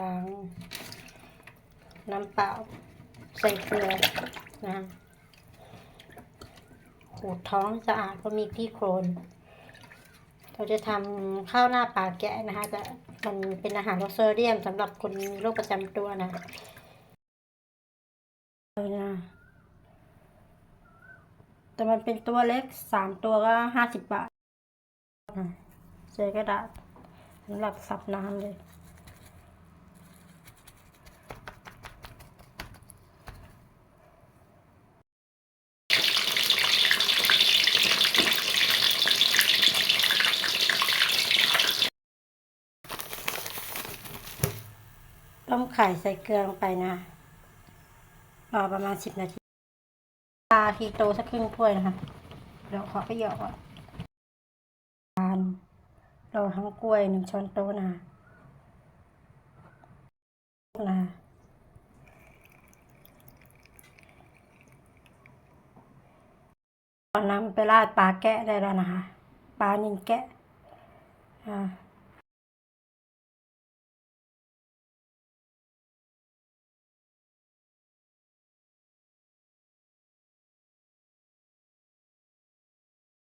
ล้างน้ำเปล่า ใส่เกลือนะขูดท้องสะอาดเพราะมีขี้โคลนเราจะทำข้าวหน้าปลาแกะนะคะแต่มันเป็นอาหารลดโซเดียมสำหรับคนมีโรคประจำตัวนะเลยนะแต่มันเป็นตัวเล็กสามตัวก็ห้าสิบบาทเจอกระดาษสำหรับซับน้ำเลย ต้มไข่ใส่เกลือลงไปนะรอประมาณสิบนาทีปลาทีโตสักครึ่งถ้วยนะคะเดี๋ยวขอไปเหยาะก่อนทานเราทั้งกล้วยหนึ่งช้อนโต๊ะนะนะตอนน้ำไปราดปลาแกะได้แล้วนะคะ ปลานินแกะอ่า